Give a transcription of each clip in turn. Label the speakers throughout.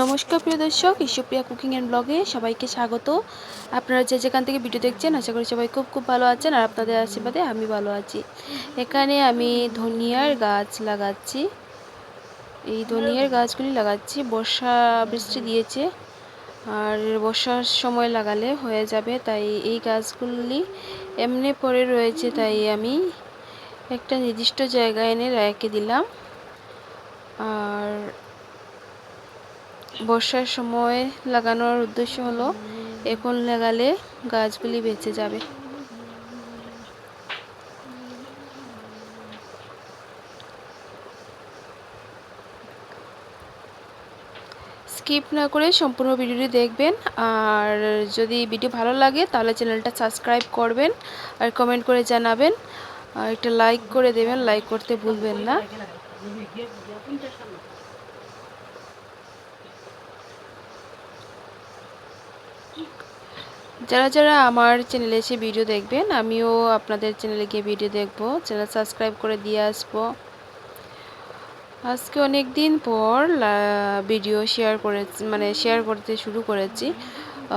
Speaker 1: নমস্কার, প্রিয় দর্শক। ঈশ্বরপ্রিয়া কুকিং অ্যান্ড ব্লগে সবাইকে স্বাগত। আপনারা যে যেখান থেকে ভিডিও দেখছেন, আশা করি সবাই খুব খুব ভালো আছেন আর আপনাদের আশীর্বাদে আমি ভালো আছি। এখানে আমি ধনিয়ার গাছ লাগাচ্ছি। এই ধনিয়ার গাছগুলি লাগাচ্ছি। বর্ষা বৃষ্টি দিয়েছে আর বর্ষার সময় লাগালে হয়ে যাবে, তাই এই গাছগুলি এমনি পড়ে রয়েছে, তাই আমি একটা নির্দিষ্ট জায়গায় এনে রেখে দিলাম। আর বর্ষার সময় লাগানোর উদ্দেশ্য হলো, এখন লাগালে গাছগুলি বেঁচে যাবে। স্কিপ না করে সম্পূর্ণ ভিডিওটি দেখবেন, আর যদি ভিডিও ভালো লাগে তাহলে চ্যানেলটা সাবস্ক্রাইব করবেন আর কমেন্ট করে জানাবেন। আর একটা লাইক করে দেবেন, লাইক করতে ভুলবেন না। যারা যারা আমার চ্যানেলে এসে ভিডিও দেখবেন আমিও আপনাদের চ্যানেলে গিয়ে ভিডিও দেখব। চ্যানেল সাবস্ক্রাইব করে দিয়ে আসব। আজকে অনেক দিন পর ভিডিও শেয়ার করে মানে শেয়ার করতে শুরু করেছি।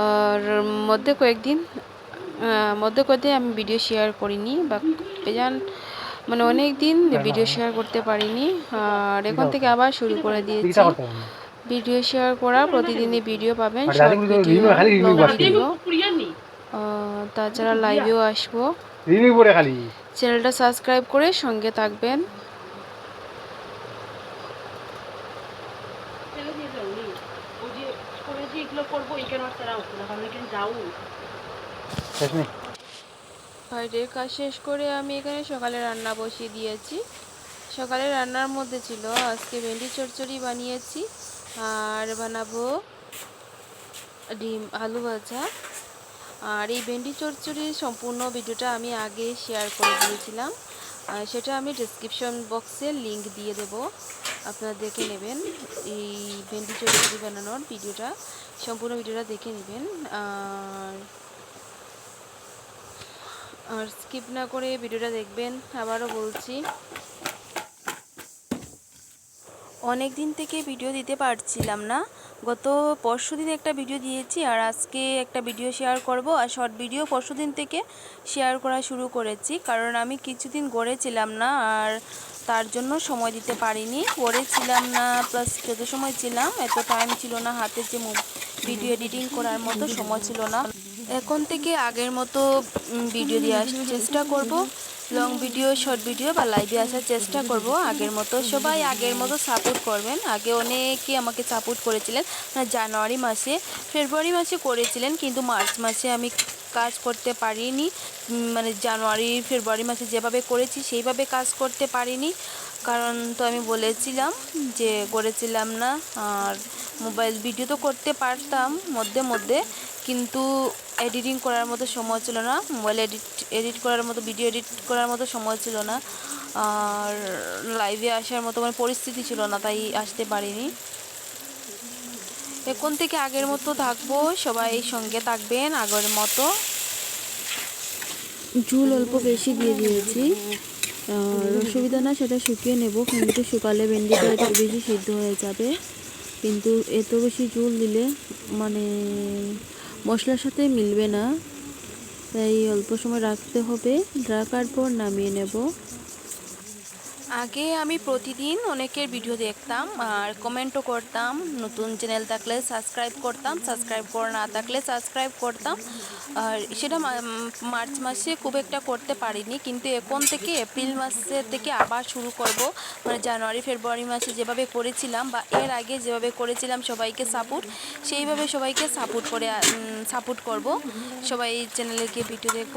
Speaker 1: আর মধ্যে কয়েকদিন মধ্যে কয়েকদিন আমি ভিডিও শেয়ার করিনি বা বেজান মানে অনেক দিন ভিডিও শেয়ার করতে পারিনি। আর এখন থেকে আবার শুরু করে দিয়েছি। ভিডিও শেয়ার করা প্রতিদিনই ভিডিও পাবেন তাছাড়া লাইভেও আসব। চ্যানেলটা সাবস্ক্রাইব করে সঙ্গে থাকবেন। বাইরের কাজ শেষ করে আমি এখানে সকালে রান্না বসিয়ে দিয়েছি। সকালে রান্নার মধ্যে ছিল আজকে ভেন্ডি চচ্চড়ি বানিয়েছি। আর বানাবো ডিম, আলু ভাজা। আর এই ভেন্ডি চচ্চড়ির সম্পূর্ণ ভিডিওটা আমি আগে শেয়ার করে দিয়েছিলাম। সেটা আমি ডিসক্রিপশন বক্সে লিংক দিয়ে দেব। আপনারা দেখে নেবেন এই ভেন্ডি চচ্চড়ি বানানোর ভিডিওটা। সম্পূর্ণ ভিডিওটা দেখে নেবেন। আর আর স্কিপ না করে ভিডিওটা দেখবেন। আবারও বলছি অনেক দিন থেকে ভিডিও দিতে পারছিলাম না। গত পরশু দিন একটা ভিডিও দিয়েছি আর আজকে একটা ভিডিও শেয়ার করব। আর শর্ট ভিডিও পরশু দিন থেকে শেয়ার করা শুরু করেছি। কারণ আমি কিছুদিন গড়েছিলাম না আর তার জন্য সময় দিতে পারিনি। গড়েছিলাম না প্লাস যত সময় ছিলাম, এত টাইম ছিল না হাতে যে ভিডিও এডিটিং করার মতো সময় ছিল না। এখন থেকে আগের মতো ভিডিও দিয়ে আসার চেষ্টা করব। লং ভিডিও শর্ট ভিডিও বা লাইভে আসার চেষ্টা করব। আগের মতো সবাই আগের মতো সাপোর্ট করবেন। আগে অনেকে আমাকে সাপোর্ট করেছিলেন মানে জানুয়ারি মাসে, ফেব্রুয়ারি মাসে করেছিলেন, কিন্তু মার্চ মাসে আমি কাজ করতে পারিনি। মানে জানুয়ারি, ফেব্রুয়ারি মাসে যেভাবে করেছি সেইভাবে কাজ করতে পারিনি। কারণ তো আমি বলেছিলাম যে করেছিলাম না, আর মোবাইল ভিডিও তো করতে পারতাম মধ্যে মধ্যে, কিন্তু এডিটিং করার মতো সময় ছিল না, মোবাইল এডিট এডিট করার মতো ভিডিও এডিট করার মতো সময় ছিল না, আর লাইভে আসার মতো মানে পরিস্থিতি ছিল না, তাই আসতে পারিনি। এখন থেকে আগের মতো থাকব। সবাই সঙ্গে থাকবেন আগের মতো। ঝুল অল্প বেশি দিয়ে দিয়েছি। অসুবিধা না সেটা শুকিয়ে নেব, কিন্তু শুকালে ভেন্ডিটা একটু বেশি সিদ্ধ হয়ে যাবে। কিন্তু এত বেশি ঝুল দিলে মানে মশলার সাথে মিলবে না। তাই অল্প সময় রাখতে হবে। রাখার পর নামিয়ে নেব। আগে আমি প্রতিদিন অনেকের ভিডিও দেখতাম আর কমেন্টও করতাম। নতুন চ্যানেল থাকলে সাবস্ক্রাইব করতাম সাবস্ক্রাইব করা না থাকলে সাবস্ক্রাইব করতাম। আর সেটা মার্চ মাসে খুব একটা করতে পারিনি, কিন্তু এখন থেকে এপ্রিল মাসের থেকে আবার শুরু করব। মানে জানুয়ারি, ফেব্রুয়ারি মাসে যেভাবে করেছিলাম বা এর আগে যেভাবে করেছিলাম সবাইকে সাপোর্ট সেইভাবে সবাইকে সাপোর্ট করে সাপোর্ট করব। সবাই চ্যানেলে গিয়ে ভিডিও দেখব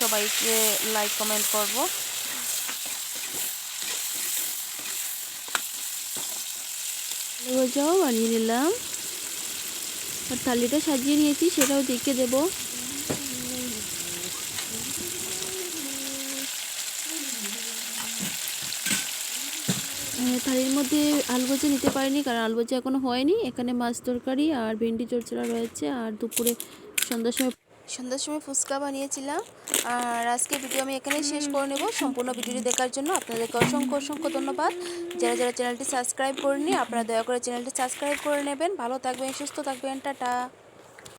Speaker 1: সবাইকে লাইক কমেন্ট করব। ভাজাও বানিয়ে নিলাম। আর থালিটা সাজিয়ে নিয়েছি, সেটাও দেখে দেব। থালির মধ্যে আলু ভাজা নিতে পারিনি, কারণ আলু ভাজা এখনও হয়নি। এখানে মাছ তরকারি আর ভেন্ডি চড়চড়া রয়েছে, আর দুপুরে সন্ধ্যার সময় সন্ধ্যার সময় ফুচকা বানিয়েছিলাম। আর আজকে ভিডিও আমি এখানেই শেষ করে নেব। সম্পূর্ণ ভিডিওটি দেখার জন্য আপনাদেরকে অসংখ্য অসংখ্য ধন্যবাদ। যারা যারা চ্যানেলটি সাবস্ক্রাইব করেনি আপনারা দয়া করে চ্যানেলটি সাবস্ক্রাইব করে নেবেন। ভালো থাকবেন, সুস্থ থাকবেন, টাটা।